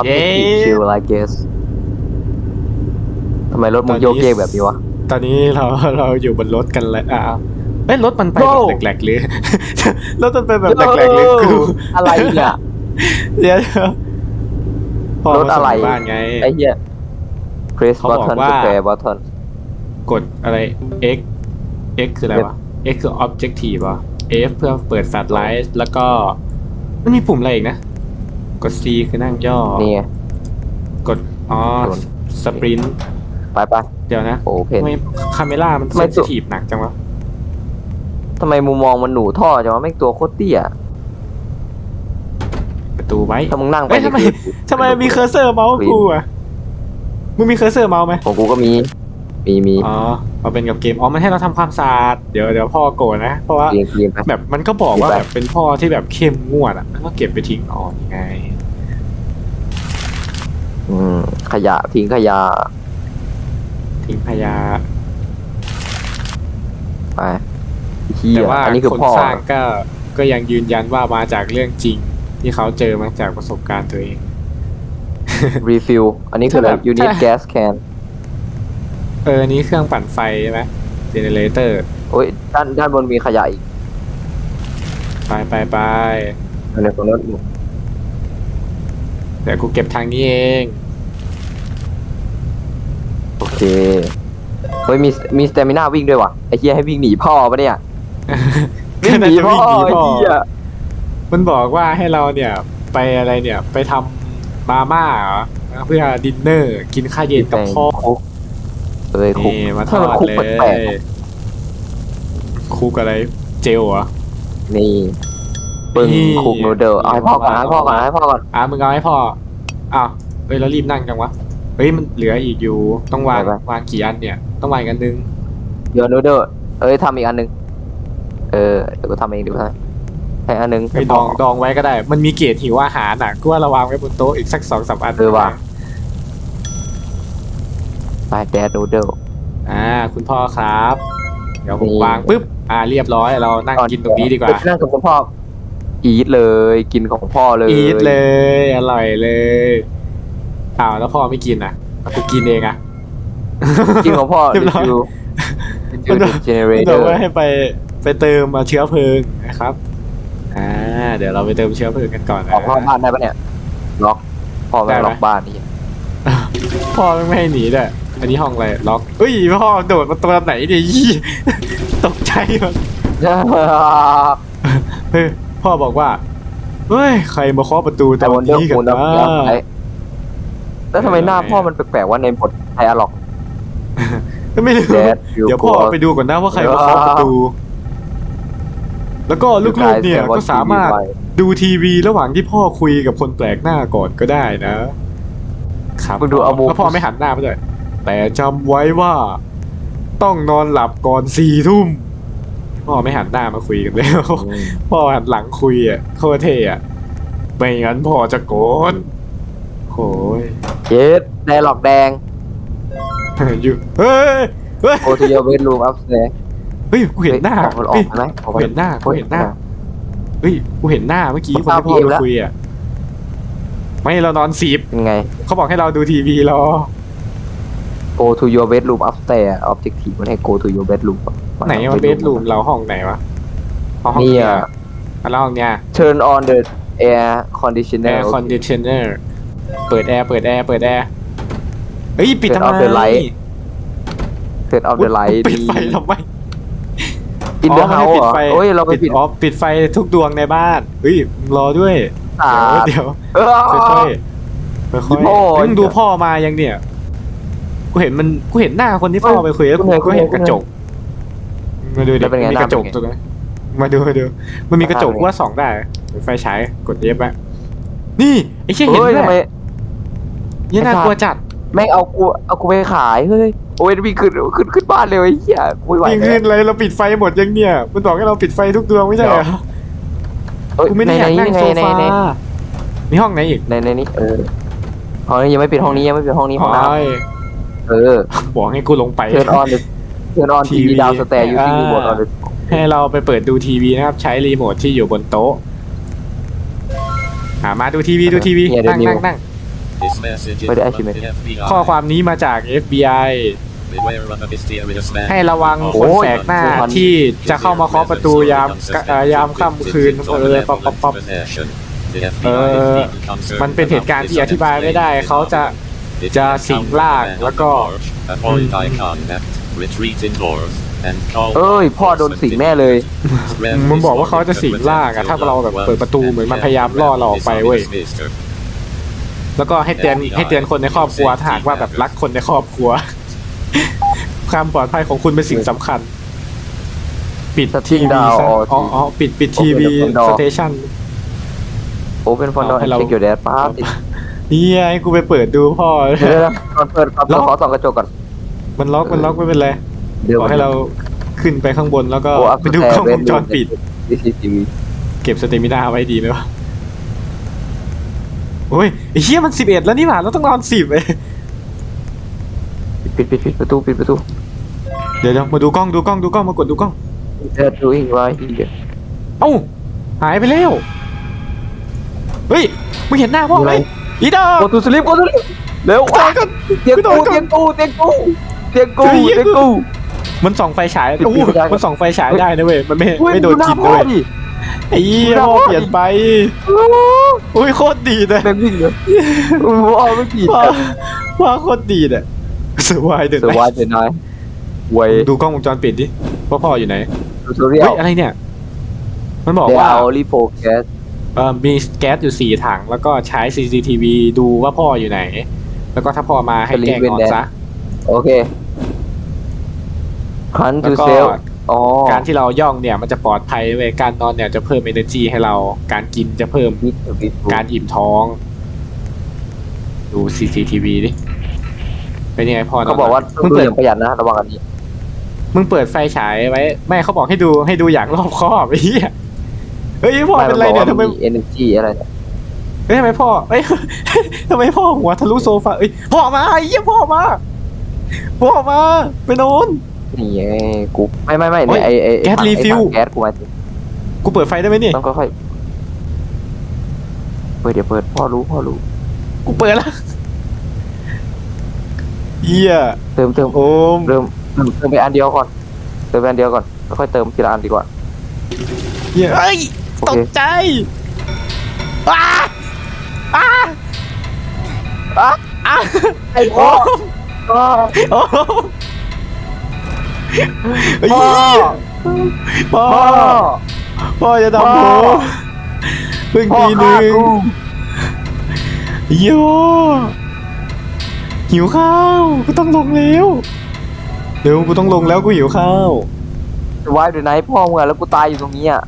objective chill I guess ทำไมรถมึงโยกเยกแบบนี้วะ ตอนนี้เราเราอยู่บนรถกันเลยอ่าเอ้ยรถมันไปโย่แบบแหลกๆหรือ รถมันไปแบบแหลกๆหรือกูอะไรเนี่ย เดี๋ยวเดี๋ยวพอรถอะไรมาส่งบ้านไงไอ้เหี้ย press เขาบอก button ว่า square button กดอะไร x x คืออะไรวะ x คือ objective วะ f เพื่อเปิดแฟลชไลท์แล้วก็มันมีปุ่มอะไรอีกนะ กด c คือนั่งย่อ นี่ไง กด อ๋อ โดน สปรินไปไปเดี๋ยวนะโอเพน ทำไมคาเมล่ามันทำไมเซนตัซิวทีฟหนักจังวะ ทำไมมุมมองมันหนูท่อจังวะแม่งตัวโคตรเตี้ยประตูไว้ ถ้ามึงนั่งไปเอ้ยทำไม นี่คือทำไมมีเคอร์เซอร์เมาส์กูอะมึงมีเคอร์เซอร์เมาส์ไหมของกูก็มี มีมีอ๋อมาเป็นกับเกม อ๋อ มันให้เราทำความสะอาด เดี๋ยวเดี๋ยวพ่อโกรธนะ เพราะว่า เรียงเรียงไป แบบมันก็บอกว่าไปแบบเป็นพ่อที่แบบเข้มงวดอะแล้วก็เก็บไปทิ้งอ๋อยังไง อืม ขยะทิ้งขยะ ทิ้งขยะไปเฮียแต่ว่าอันนี้คือคนพ่อ สร้างก็ก็ยังยืนยันว่ามาจากเรื่องจริง ที่เขาเจอมาจากประสบการณ์ตัวเองรีฟิลอันนี้คืออะไรถ้าแบบยูนิตถ้าแก๊สแคนเออนี่เครื่องปั่นไฟใช่ไหมเจเนเรเตอร์โอ้ยด้านด้านบนมีขยะอีกไปไปไปอันนี้ตรงนั้นเดี๋ยวกูเก็บทางนี้เองโอ เคเฮ้ยมีมีสเตมิน่าวิ่งด้วยวะไอ้เฮียให้วิ่งหนีพ่อปะเนี่ยวิ่งหนีพ่อไอ้เฮียมันบอกว่าให้เราเนี่ยไปอะไรเนี่ย ไปทำมาม่าเหรอเพื่อดินเนอร์กินข้าวเย็นกับพ่อคุกเอ้ยคุกนี่มาทถ้าอมันดคุกเลแปลกยคุกอะไรเจลเหรอๆนี่ปึ้งนี่คุกนูเดิลเอาให้พ่อก่อนให้พ่อก่อนให้พ่อก่อนอะมึงเอาให้พ่ออ้าวเฮ้ยแล้วรีบนั่งจังวะ เฮ้ยมันเหลืออีกอยู่ ต้องวางวางกี่อันเนี่ย ต้องวางอีกอันนึงเดี๋ยวนูเดิลเอ้ยทำอีกอันหนึง เออเดี๋ยวกูทำเองเดี๋ยวกูทำให้อันหนึงไปดองดองไว้ก็ได้ มันมีเกรดหิวอาหารอะกูว่าเราวางไว้บนโต๊ะอีกสักสองสามอันเออว่ะไปแดดนูเดิลอ่า คุณพ่อครับ เดี๋ยวผมนี่ วางปุ๊บอ่าเรียบร้อยเรานั่งกินตรงนี้ดีกว่า นั่งกับคุณพ่ออีทเลยกินของพ่อเลยอีทเลย อร่อยเลย อ้าวแล้วพ่อไม่กินอะกูกินเองอะ กินของพ่อเรียบร้อย ดูมันบอกเจเนเรมันเตบออกร์ว่าให้ไปไปเติมมาเชื้อเพลิงนะครับอ่าเดี๋ยวเราไปเติมเชื้อเพลิงกันก่อนนะ ออกนอกบ้านได้ปะเนี่ยล็อกพ่อแม่ได้งไหม ล็อกบ้านนี่พ่อไม่ให้หนีด้วยอันนี้ห้องอะไรล็อกเฮ้ยพ่อโดดมาตัวไหนเนี่ยยี่ตกใจหมดเฮ้ยพ่อบอกว่าเฮ้ยใครมาเคาะประตูตแต่อนวันเดียวนี้กัคูนณนะวะ แล้วทำไมหน้าพ่อมันแปลกๆว่าในบทไทอะล็อกก็ไม่รู้แดดเดี๋ยวพ่อไปดูก่อนนะว่าใครมาเคาะประตู แล้วก็ลูกๆเนี่ยก็สามารถดูทีวีระหว่างที่พ่อคุยกับคนแปลกหน้าก่อนก็ได้นะครับมึงดูเอามุม แล้วพ่อไม่หันหน้าไปด้วยแต่จำไว้ว่า ต้องนอนหลับก่อนสี่ทุ่มพ่อไม่หันหน้ามาคุยกันแล้ว พ่อหันหลังคุยอะโคตรเท่อะไม่งั้นพ่อจะโกรธ โอ้ยเย็ดไดร์ล็อกแดง อยู่เฮ้ยเฮ้ยโ o to your bedroom upstairs เฮ้ยกูเห็นหน้าออกออเฮ้ยกไหมออกกูเห็นหน้ากูเห็นหน้าเฮ้ยกูเห็นหน้าเมื่อกี้ผมคนที่พ่อตาม PM มาแล้วคุยอะไม่เรานอนสีบเป็นไง เขาบอกให้เราดูทีวีรอ go to your bedroom upstairs objective มันให้ go to your bedroom ไหนมันเบดรูมเราห้องไหนวะห้องนี่เนี่ยอะอะแล้วห้องเนี้ย turn on the air แอ conditioner ร์คอนดิชเนอร์ เปิดแอร์เปิดแอร์เปิดแอร์เฮ้ยปิดทำ Turn ไม off the light turn off the light ปิดไฟทำไม in the อ๋อมันให้ house ปิดเหรอไฟโอ้ยเราไปปิดปิดออฟปิดไฟทุกดวงในบ้านเฮ้ยมึงรอด้วยอ่า เดี๋ยวเออ เดี๋ยวค่อยๆค่อยๆโอ้เฮ้ยยมึงดูพ่อมายังเนี่ยกูเห็นมันกูเห็นหน้าคนที่พ่อไปคุยแล้วกูกูเห็นก็เห็นกูกเห็นระจก มาดูดิแล้วเป็นไงมีหน้ากระจกเป็นไง ตัวนั้นมาดูมาดูมันมีกระจกหน้าเป็นไงว่าส่องได้หรือไฟฉายกดเอฟอะนี่ไอ้เชี่ยเห็นเฮ้ยด้ทำไมวยเนี่ยน่ากลัวจัดแม่งเอากูเอากูไปขายเฮ้ยโอ้ยวิ่งขึ้นขึ้นขึ้นบ้านเลยไอ้เหี้ยกูไม่ไหวยิงแล้ขึ้วนเลยเราปิดไฟหมดยังเนี่ยมันบอกให้เราปิดไฟทุกดวงไม่ใช่เหรอเอ้ยกูไม่ได้อยากนั่งในโซในฟาในมีห้องไหนอีกในในนี้เออห้องนี้ยังไม่ปิดห้องนี้ยังไม่ปิดห้องนี้ห้องน้โอ้ยำเออบอกให้กูลงไป turn on the turn on TV TV downstairs using อ่า remote on the ให้เราไปเปิดดูทีวีนะครับ ใช้รีโมทที่อยู่บนโต๊ะอ่ามาดูทีวีดูทีวีเนี่ยเดี๋ยนั่วงนิวนั่ง นั่ง This message is Wait, from actually, the FBI. ข้อความนี้มาจาก FBI Beware of a mysterious man ให้ระวังโอ้คนยแปลกหน้าที่จะเข้ามาเคาะประตูยามเอ่อยามค่ำคืนเออป๊อปป๊อปป๊อปเออมันเป็นเหตุการณ์ที่อธิบายไม่ได้ เขาจะจะสิงร่างแล้วก็เอ้ย พ่อโดนสิงแน่เลย มันบอกว่าเขาจะสิงร่างอะถ้าเราแบบเปิดประตูเหมือนมันพยายามล่อเราออกไปเว้ย แล้วก็ให้เตือนให้เตือนคนในครอบครัวถ้าหากว่าแบบรักคนในครอบครัว ความปลอดภัยของคุณเป็นสิ่งสำคัญ ปิด Shutting ทีวี down ซะ all อ๋ออ๋อปิดปิดทีวี Open the ส door เตชัน Open for door ให้ and เรา check your dad ป้าติดเฮียให้กูไปเปิดดูพ่อ เดี๋ยวนะก่อนเปิดก่อนเปิดขอส่องกระจกก่อน มันล็อกมันล็อกไม่เป็นไรเดี๋ยวขอให้เราขึ้นไปข้างบนแล้วก็โอ้ไปดูกล้องวงจรปิด ดีซีทีวีเก็บสเตมินาไว้ดีไหมวะ โอ้ยไอ้เฮียมันสิบเอ็ดแล้วนี่หว่าเราต้องนอนสิบเลยปิดปิดปิดประตูปิดประตูเดี๋ยวเดี๋ยวมาดูกล้องดูกล้องดูกล้องมากดดูกล้องเดินดูอีกว่าอีกเอ้าหายไปแล้วเฮ้ยมึงเห็นหน้าพ่อไหมอีดอโกตูสลิปโกตูสลิปเร็วตายกันเตียงกูเตียงกูเตียงกูเตียงกูเตียงกูมันส่องไฟฉายปิดโอ้ปิดไม่ได้มันส่องไฟฉายได้นะเว้ยมันไม่เฮ้ยไม่โดนหน้าจิตพ่อเลยดิ ไอ้เหี้ยดูหน้าพ่อพ่อเปลี่ยนไป อุ้ยโคตรดีเลยแม่งวิ่งเลยโอ้โหเอาไม่ผิดพ่อพ่อโคตรดีเลยสวายเดี๋ยวสวายเดี๋ยวนายเว้ยดูกล้องวงจรปิดดิว่าพ่ออยู่ไหนดูทูเรียเฮ้ลยอะไรเนี่ย มันบอกเดี๋ยวว่าเอารีโฟกัสเอ่อมีแก๊สอยู่สี่ถัง แล้วก็ใช้ CCTV ดูว่าพ่ออยู่ไหน แล้วก็ถ้าพ่อมาให้แกล้งนอนซะ โอเคคันแล้ทูวก็เซลอ๋อ การที่เราย่องเนี่ยมันจะปลอดภัยเว้ยการนอนเนี่ยจะเพิ่ม energy ให้เรา การกินจะเพิ่มมิดบิดการอิ่มท้อง ดู CCTV ดิเป็นยังไงพ่อนนเขาบอกว่ามึต้องงดูเปิอดย่างประหยัดนะระวังอันนี้ มึงเปิดไฟฉายไว้ ไม่เขาบอกให้ดูให้ดูอย่างรอบคอบไอ้เหี้ยเฮ้ยพ่อเป็นไรเนี่ยทำไมเอเนจีอะไรเนี่ยเฮ้ยทำไมพ่อเอ้ยทำไมพ่อหัวทะลุโซฟาเอ้ยพ่อมาไอ้เหี้ยพ่อมาพ่อมาไปโน้น นี่ไงกูไม่ไม่ไม่โอ้เนี่ยยไอไอแก๊สถังรีฟิลไอ้ถังแก๊สกูหมายถึงกูเปิดไฟได้ไหมนี่ต้องค่อยๆเปิดเดี๋ยวเปิดพ่อรู้พ่อรู้ กูเปิดแล้วเหี้ยเติมเติมโอมเริ่มเติมเติมไปอันเดียวก่อนเติมไปอันเดียวก่อนแล้วค่อยเติมทีละอันดีกว่าเหี้ยเอ้ยโอตเคกใจอ้าอ้าอะอ้าไอ้พ่อพ่อโอ้เฮ้ย พ่อ พ่อ พ่อพ่ออย่าทำผพ่อมเพิ่งพ่อทีหฆ่านึ่งกูโยหิวข้าวกูต้องลงแล้วเร็วกูต้องลงแล้วกูหิวข้าวไว้เดี๋ยวไหนพ่อมึงอะแล้วกูตายอยู่ตรงนี้อะ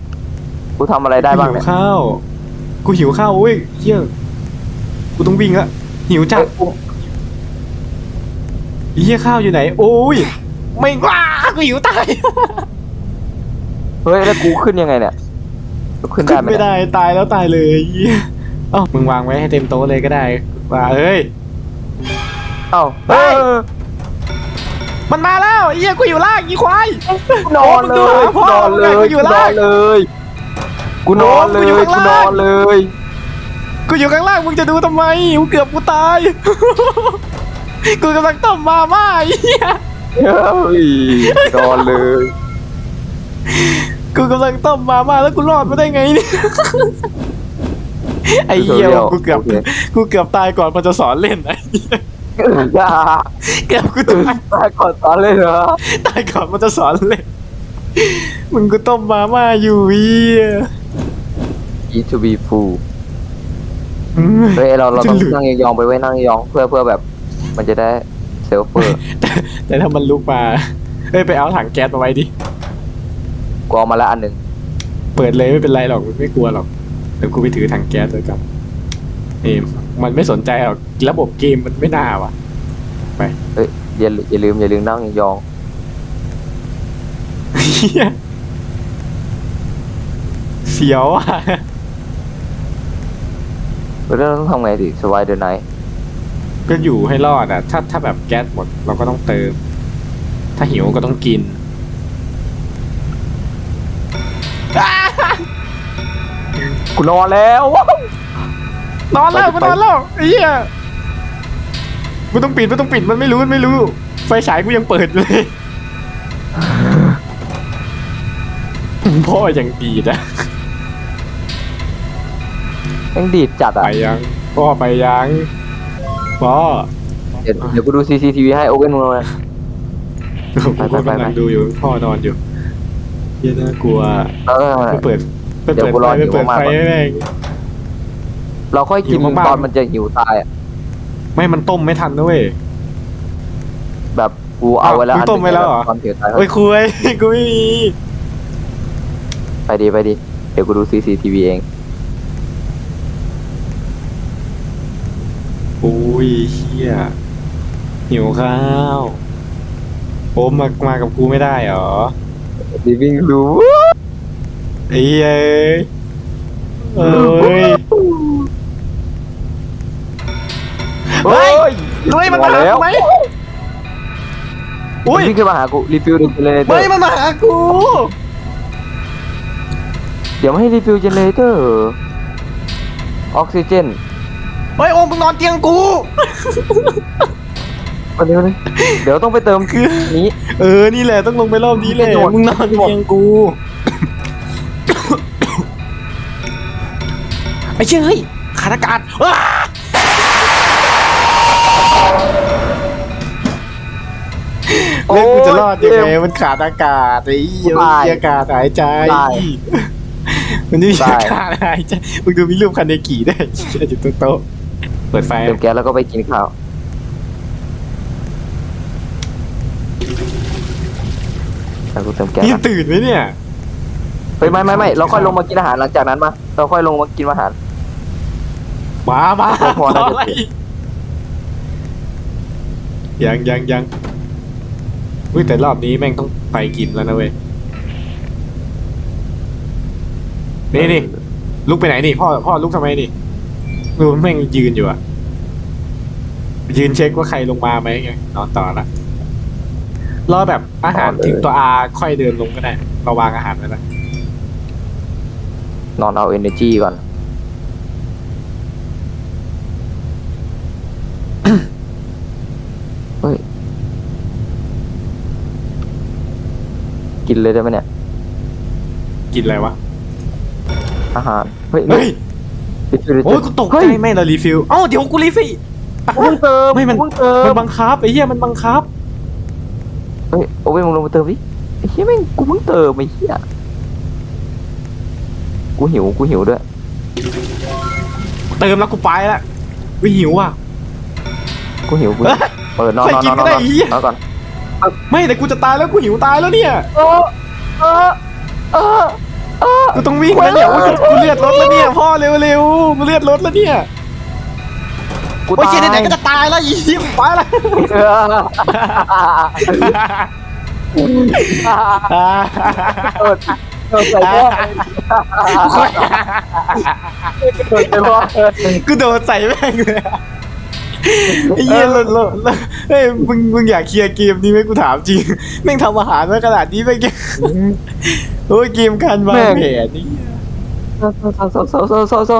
กูทำอะไรได้บ้างหิเนี่วยข้าว กูหิวข้าวเว้ยเฮียกูต้องวิ่งละหิวจัดเอ้ยเฮียข้าวอยู่ไหน โอ้ยไม่งว้า กูหิวตาย เฮ้ยแล้วกูขึ้นยังไงเนี่ยขึ้นได้ขึ้นไหมไม่เนี่ยได้ตายแล้วตายเลยเหี้ยเอ้ามึงวางไว้ให้เต็มโต๊ะเลยก็ได้ว่าเอ้ย เอ้าเฮ้เฮ้ยยมันมาแล้วเฮียกูอยู่ล่างอีควาย กูนอนเลยโอ้มึงดูหาพ่กูอนอนเลยมึงอยู่กูนล่าอง นเลย กูนอนเลโอ้ยกูอยู่ข้างกูนล่างอนเลย กูอยู่ข้างล่างมึงจะดูทำไมกูเกือบกูตาย กูกำลังต้มมาม่าไอ้เหี้ย เฮ้ยนอนเลยกูกำลังต้มมาม่าแล้วกูรอดมาได้ไงเนี่ย ไอ้เหี้ยกูเกือบโคกูเกือบตายก่อนมันจะสอนเล่นไอ้เหี้ยอย่าเกือบกูตายตายก่อนตอนเลยเหรอตายก่อนมันจะสอนเล่นมึงกูต้มมาม่าอยู่เหี้ยอีทูบีฟูอืมเฮ้ยเราเราต้องจะหลุดนั่งยองๆไปไว้นั่งยองๆเพื่อเพื่อแบบ มันจะได้เซลเฟอร์ แต่ถ้ามันลุกมาเอ้ยไปเอาถังแก๊สมาไว้ดิ กูเอามาแล้วอันหนึ่งเปิดเลยไม่เป็นไรหรอกไม่กลัวหรอกเดี๋ยวกูไปถือถังแก๊สเลยกันเอมมันไม่สนใจหรอกระบบเกมมันไม่น่าว่ะเฮ้ยอย่าอย่าลืมอย่าลืมนั่งยองเหี้ยเสียวอะๆเราต้องทำไงดิสวายเดอร์ไนท์ ก็อยู่ให้รอดอะถ้าถ้าแบบแก๊สหมดเราก็ต้องเติม ถ้าหิวก็ต้องกินอ้ากูนอนแล้วว้าวนอนแล้วกูนอนแล้วไอ้เหี้ยไม่ต้องปิดไม่ต้องปิดมันไม่รู้มันไม่รู้ ไฟฉายกูยังเปิดเลย พ่อยังดีนะแม่งดีดจัดไปอะยังพ่อไปยัง พ่อเดี๋ยวเดี๋ยวกูดู CCTV ให้โอเว่นมึงเลยไปไปพ่อไปกำลังดูอยู่พ่อนอนอยู่เหี้ยน่ากลัวเออไปเปิดไปเดี๋เปิยดวกูรไฟอไปเปิดหิวมากไฟก่อนให้แม่ง เราค่อยกินหิวมากๆ ตอนมันจะหิวตายอะไม่มันต้มไม่ทันนะเว้ย แบบกูเอาไว้แล้วมึงต้มไว้แล้วเหรอ ตอนหิวตายโอ้ยคุยกูไม่มี ไปดีไปดีเดี๋ยวกูดู CCTV เอง อุ้ยเฮียหิวข้าวโอมมามากับกูไม่ได้เหรอ living room ไอ้เหี้ยเอ้ยเฮ้ยเฮ้ยมันมาหากูไหมอุ้ยมันวิ่งขึ้นมาหากูรีฟิลเจเนเรเตอเฮ้ยร์มันมาหากู เดี๋ยวไม่ให้รีฟิลเจเนเรเตอร์ออกซิเจน เฮ้ยโอมมึงนอนเตียงกู วันนี้วันนี้เดี๋ยวต้องไปเติมนี้ เออ นี่แหละต้องลงไปรอบนี้แหละไม่โดนมึงนอนเตียงกู ไอ้เชี่ยเฮ้ยขาดอากาศอ้าแล้วกูจะรอดยังไงมันขาดอากาศไอ้เหี้ยมันมีอากาศหายใจมันไม่มีอากาศหายใจมึงดูมีรูปคันเนกิได้วยเชี่ยจุดโต๊ะ เปิดไฟ เติมแก๊สแล้วก็ไปกินข้าวแล้วกูเติมแก๊สนี่นะตื่นไหมเนี่ย เฮ้ยไม่ไม่ไม่เราค่อยลงมากินอาหารหลังจากนั้นมา เราค่อยลงมากินอาหาร มามาพอน่าจะ อะไรยังยังยังอุ้ยแต่รอบนี้แม่งต้องไปกินแล้วนะเว้ย นี่นี่ลุกไปไหนนี่ พ่อพ่อลุกทำไมนี่ ดูแม่งยืนอยู่อะยืนเช็คว่าใครลงมาไหมไงนอนต่อละรอแบบอาหารถึงตัวอาค่อยเดินลงก็ได้เราวางอาหารไว้ละนอนเอา energy ก่อน เฮ้ย กินเลยได้ไหมเนี่ย กินอะไรวะ อาหาร เฮ้ย เฮ้ยรีฟิล โอ้ยกูตกใจเฮ้ยแม่งเรารีฟิลเอ้าเดี๋ยวกูรีฟิลเพิ่งเติมไม่มันเพิ่งเติมัมนบังคับไอ้เหี้ยมันบังคับเฮ้ยโอ้ยมึงลงมาเติมดิไอ้เหี้ยแม่งกูเพิ่งเติมไอ้เหี้ยกูหิวกูหิวด้วย เติมแล้วกูไปละกูหิวอะกูหิวกูหิวเปิดนอนใครนอนกินนอนก็นได้อนอีนอนก่อนไม่แต่กูจะตายแล้วกูหิวตายแล้วเนี่ยเออเออเออเออ กูต้องวิ่งแล้วเนี่ยไม่โอ้ยเอากูเลือดรถแล้วเนี่ยพ่อเร็วเร็วๆกูเลือดรถแล้วเนี่ยกูโอ้ยตายเชี่ยไหนๆก็จะตายแล้วอีหิวไปละเออเออเออใส่พ่อเออใส่พ่อกูโดนใส่แม่งเลยอะ ไอ้เหี้ยรถรถรถเฮ้ยมึงมึงอยากเคลียร์เกมนี้ไหมกูถามจริงแม่งทำอาหารมาขนาดนี้แม่งยังโอ้ยเกมการวางแผนนี่ โซโซโซโซโซโซ